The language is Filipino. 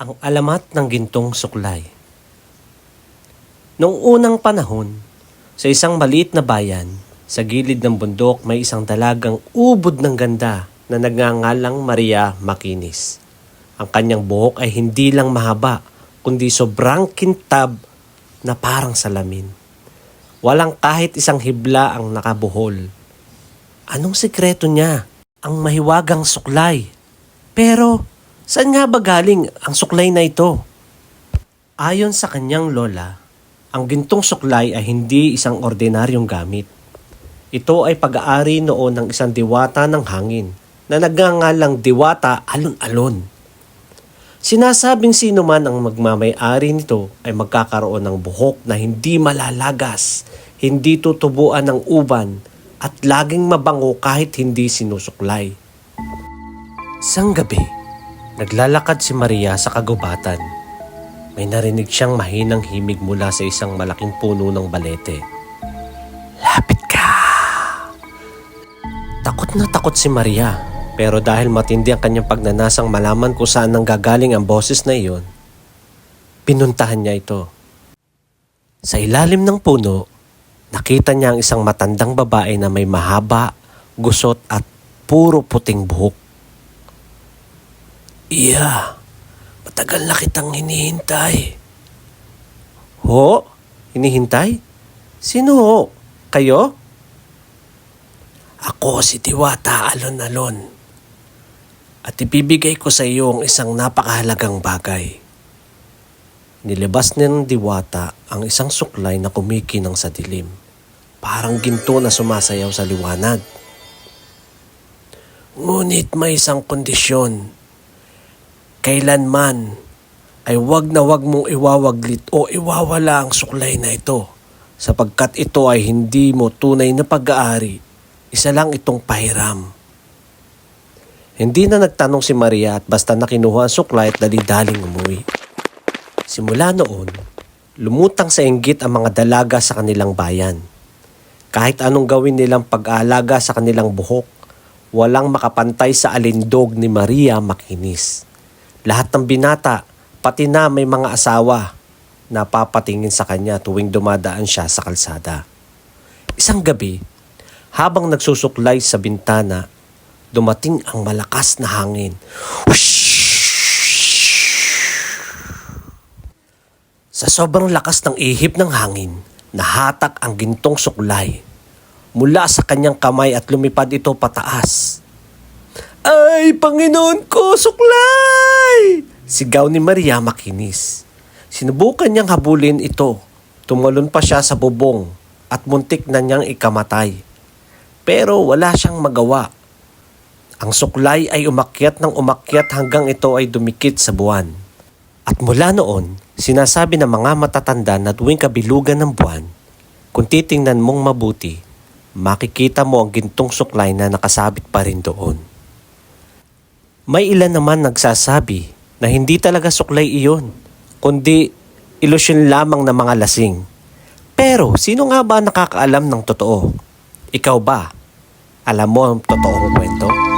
Ang alamat ng gintong suklay. Noong unang panahon, sa isang maliit na bayan, sa gilid ng bundok may isang dalagang ubod ng ganda na nagngangalang Maria Makinis. Ang kanyang buhok ay hindi lang mahaba, kundi sobrang kintab na parang salamin. Walang kahit isang hibla ang nakabuhol. Anong sikreto niya? Ang mahiwagang suklay. Pero, saan nga ba galing ang suklay na ito? Ayon sa kanyang lola, ang gintong suklay ay hindi isang ordinaryong gamit. Ito ay pag-aari noon ng isang diwata ng hangin na nagngangalang diwata alon-alon. Sinasabing sino man ang magmamay-ari nito ay magkakaroon ng buhok na hindi malalagas, hindi tutubuan ng uban, at laging mabango kahit hindi sinusuklay. Isang gabi, naglalakad si Maria sa kagubatan. May narinig siyang mahinang himig mula sa isang malaking puno ng balete. Lapit ka! Takot na takot si Maria, pero dahil matindi ang kanyang pagnanasang malaman kung saan nang gagaling ang boses na iyon, pinuntahan niya ito. Sa ilalim ng puno, nakita niya ang isang matandang babae na may mahaba, gusot at puro puting buhok. Iya, matagal na kitang hinihintay. Ho? Hinihintay? Sino ho? Kayo? Ako si Diwata Alon-Alon. At ibibigay ko sa iyo ang isang napakahalagang bagay. Nilabas niya ng diwata ang isang suklay na kumikinang sa dilim. Parang ginto na sumasayaw sa liwanag. Ngunit may isang kondisyon. Kailanman ay wag na wag mong iwawaglit o iwawala ang suklay na ito sapagkat ito ay hindi mo tunay na pag-aari. Isa lang itong pahiram. Hindi na nagtanong si Maria at basta nakinuha ang suklay at dali-daling umuwi. Simula noon, lumutang sa inggit ang mga dalaga sa kanilang bayan. Kahit anong gawin nilang pag-aalaga sa kanilang buhok, walang makapantay sa alindog ni Maria Makinis. Lahat ng binata, pati na may mga asawa, napapatingin sa kanya tuwing dumadaan siya sa kalsada. Isang gabi, habang nagsusuklay sa bintana, dumating ang malakas na hangin. Sa sobrang lakas ng ihip ng hangin, nahatak ang gintong suklay. Mula sa kanyang kamay at lumipad ito pataas. Ay, Panginoon ko, suklay! Sigaw ni Maria makinis. Sinubukan niyang habulin ito. Tumalon pa siya sa bubong at muntik na niyang ikamatay. Pero wala siyang magawa. Ang suklay ay umakyat ng umakyat hanggang ito ay dumikit sa buwan. At mula noon, sinasabi ng mga matatanda na tuwing kabilugan ng buwan, kung titingnan mong mabuti, makikita mo ang gintong suklay na nakasabit pa rin doon. May ilan naman nagsasabi na hindi talaga suklay iyon, kundi ilusyon lamang ng mga lasing. Pero sino nga ba nakakaalam ng totoo? Ikaw ba? Alam mo ang totoong kwento?